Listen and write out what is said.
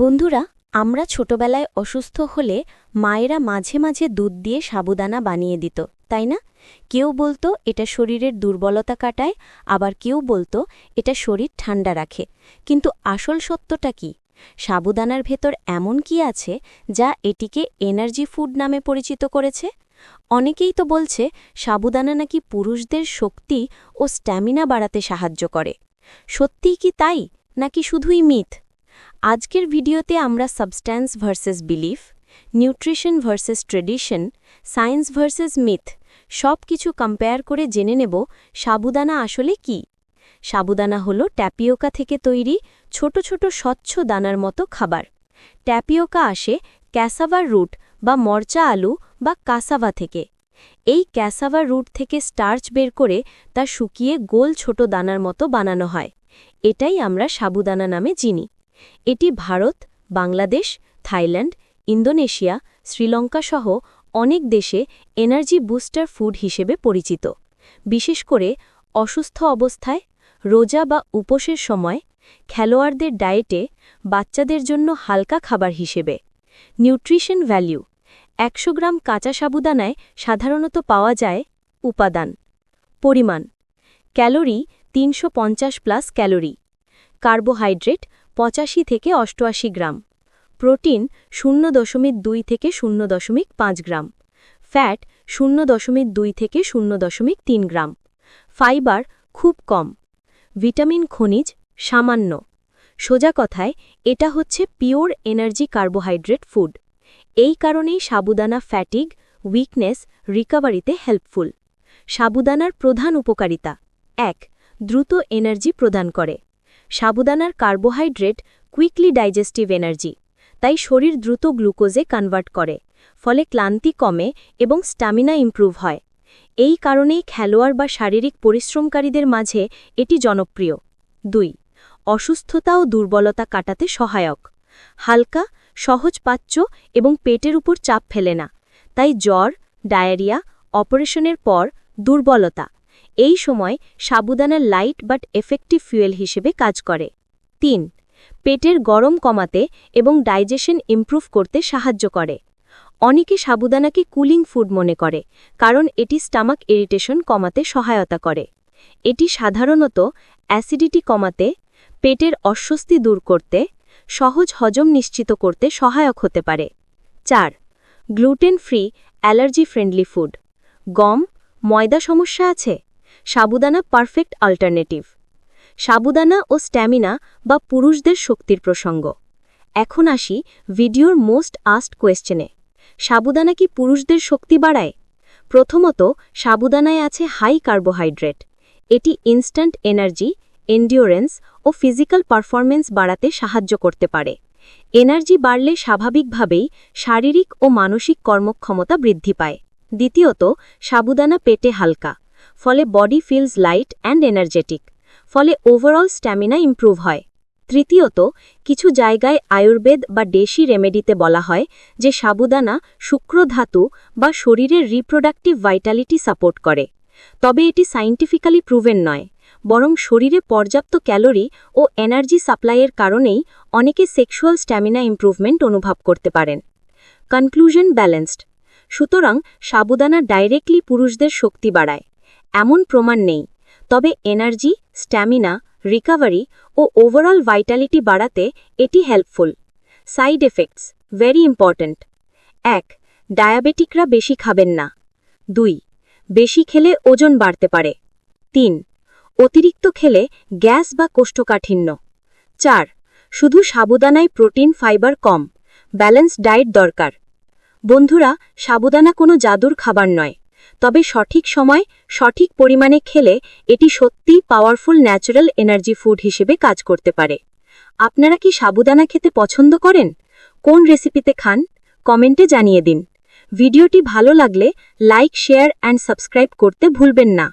বন্ধুরা, আমরা ছোটবেলায় অসুস্থ হলে মায়েরা মাঝে মাঝে দুধ দিয়ে সাবুদানা বানিয়ে দিত, তাই না? কেউ বলতো এটা শরীরের দুর্বলতা কাটায়, আবার কেউ বলতো এটা শরীর ঠান্ডা রাখে। কিন্তু আসল সত্যটা কি? সাবুদানার ভেতর এমন কি আছে যা এটিকে এনার্জি ফুড নামে পরিচিত করেছে? অনেকেই তো বলছে সাবুদানা নাকি পুরুষদের শক্তি ও স্ট্যামিনা বাড়াতে সাহায্য করে। সত্যিই কি তাই, নাকি শুধুই মিথ? আজকের ভিডিওতে আমরা substance versus belief nutrition versus tradition science versus myth সব কিছু কম্পেয়ার করে জেনে নেব সাবুদানা আসলে কি। সাবুদানা হল ট্যাপিওকা থেকে তৈরি ছোট ছোট স্বচ্ছ দানার মতো খাবার। ট্যাপিওকা আসে ক্যাসাভার রুট বা মরচা আলু বা কাসাভা থেকে। এই ক্যাসাভা রুট থেকে স্টার্চ বের করে তা শুকিয়ে গোল ছোট দানার মতো বানানো হয়। এটাই আমরা সাবুদানা নামে চিনি। এটি ভারত, বাংলাদেশ, থাইল্যান্ড, ইন্দোনেশিয়া, শ্রীলঙ্কা সহ অনেক দেশে এনার্জি বুস্টার ফুড হিসেবে পরিচিত। বিশেষ করে অসুস্থ অবস্থায়, রোজা বা উপোসের সময় খেলোয়াড়দের ডায়েটে বাচ্চাদের জন্য হালকা খাবার হিসেবে। নিউট্রিশন ভ্যালিউ একশো গ্রাম কাঁচা সাবুদানায় সাধারণত পাওয়া যায় উপাদান। পরিমাণ, ক্যালোরি তিনশো পঞ্চাশ প্লাস ক্যালোরি। কার্বোহাইড্রেট পঁচাশি থেকে অষ্টআশি গ্রাম। প্রোটিন শূন্য দশমিক দুই থেকে শূন্য দশমিক পাঁচ গ্রাম। ফ্যাট শূন্য দশমিক দুই থেকে শূন্য দশমিক তিন গ্রাম। ফাইবার খুব কম। ভিটামিন খনিজ সামান্য। সোজা কথায়, এটা হচ্ছে পিওর এনার্জি কার্বোহাইড্রেট ফুড। এই কারণেই সাবুদানা ফ্যাটিগ, উইকনেস, রিকভারিতে হেল্পফুল। সাবুদানার প্রধান উপকারিতা। এক, দ্রুত এনার্জি প্রদান করে। সাবুদানার কার্বোহাইড্রেট কুইকলি ডাইজেস্টিভ এনার্জি। তাই শরীর দ্রুত গ্লুকোজে কনভার্ট করে, ফলে ক্লান্তি কমে এবং স্টামিনা ইমপ্রুভ হয়। এই কারণেই খেলোয়াড় বা শারীরিক পরিশ্রমকারীদের মাঝে এটি জনপ্রিয়। দুই, অসুস্থতা ও দুর্বলতা কাটাতে সহায়ক। হালকা, সহজ পাচ্য এবং পেটের উপর চাপ ফেলে না। তাই জ্বর, ডায়রিয়া, অপারেশনের পর দুর্বলতা। এই সময় sabudana light but effective fuel হিসেবে কাজ করে। তিন, পেটের গরম কমাতে এবং ডাইজেশন ইমপ্রুভ করতে সাহায্য করে। অনেকে সাবুদানাকে কুলিং ফুড মনে করে, কারণ এটি স্টামাক ইরিটেশন কমাতে সহায়তা করে। এটি সাধারণত অ্যাসিডিটি কমাতে, পেটের অস্বস্তি দূর করতে, সহজ হজম নিশ্চিত করতে সহায়ক হতে পারে। চার, gluten free allergy friendly food. গম, ময়দা সমস্যা আছে? সাবুদানা পারফেক্ট অল্টারনেটিভ সাবুদানা ও স্ট্যামিনা বা পুরুষদের শক্তির প্রসঙ্গ। এখন আসি ভিডিওর মোস্ট আস্ট কোয়েশ্চেনে। সাবুদানা কি পুরুষদের শক্তি বাড়ায়? প্রথমত, সাবুদানায় আছে হাই কার্বোহাইড্রেট। এটি ইনস্ট্যান্ট এনার্জি, এন্ডিওরেন্স ও ফিজিক্যাল পারফরমেন্স বাড়াতে সাহায্য করতে পারে। এনার্জি বাড়লে স্বাভাবিকভাবেই শারীরিক ও মানসিক কর্মক্ষমতা বৃদ্ধি পায়। দ্বিতীয়ত, সাবুদানা পেটে হালকা। ফলে body feels light and energetic. ফলে ওভারঅল স্ট্যামিনা ইমপ্রুভ হয়। তৃতীয়ত, কিছু জায়গায় আয়ুর্বেদ বা দেশি রেমেডিতে বলা হয় যে সাবুদানা শুক্রধাতু বা শরীরের রিপ্রোডাক্টিভ ভাইটালিটি সাপোর্ট করে। তবে এটি সাইন্টিফিক্যালি প্রুভেন নয়, বরং শরীরে পর্যাপ্ত ক্যালোরি ও এনার্জি সাপ্লাইয়ের কারণেই অনেকে সেক্সুয়াল স্ট্যামিনা ইমপ্রুভমেন্ট অনুভব করতে পারেন। Conclusion balanced. সুতরাং সাবুদানা ডাইরেক্টলি পুরুষদের শক্তি বাড়ায়। এমন প্রমাণ নেই। তবে এনার্জি, স্ট্যামিনা, রিকভারি ও ওভারঅল ভাইটালিটি বাড়াতে এটি helpful. Side effects, very important. এক, ডায়াবেটিকরা বেশি খাবেন না। দুই, বেশি খেলে ওজন বাড়তে পারে। তিন, অতিরিক্ত খেলে গ্যাস বা কোষ্ঠকাঠিন্য। চার, শুধু সাবুদানায় প্রোটিন, ফাইবার কম। ব্যালেন্স ডায়েট দরকার। বন্ধুরা, সাবুদানা কোনো জাদুর খাবার নয়। তবে সঠিক সময়, সঠিক পরিমাণে খেলে এটি সত্যিই পাওয়ারফুল ন্যাচারাল এনার্জি ফুড হিসেবে কাজ করতে পারে। আপনারা কি সাবুদানা খেতে পছন্দ করেন? কোন রেসিপিতে খান? কমেন্টে জানিয়ে দিন। ভিডিওটি ভালো লাগলে লাইক শেয়ার অ্যান্ড সাবস্ক্রাইব করতে ভুলবেন না।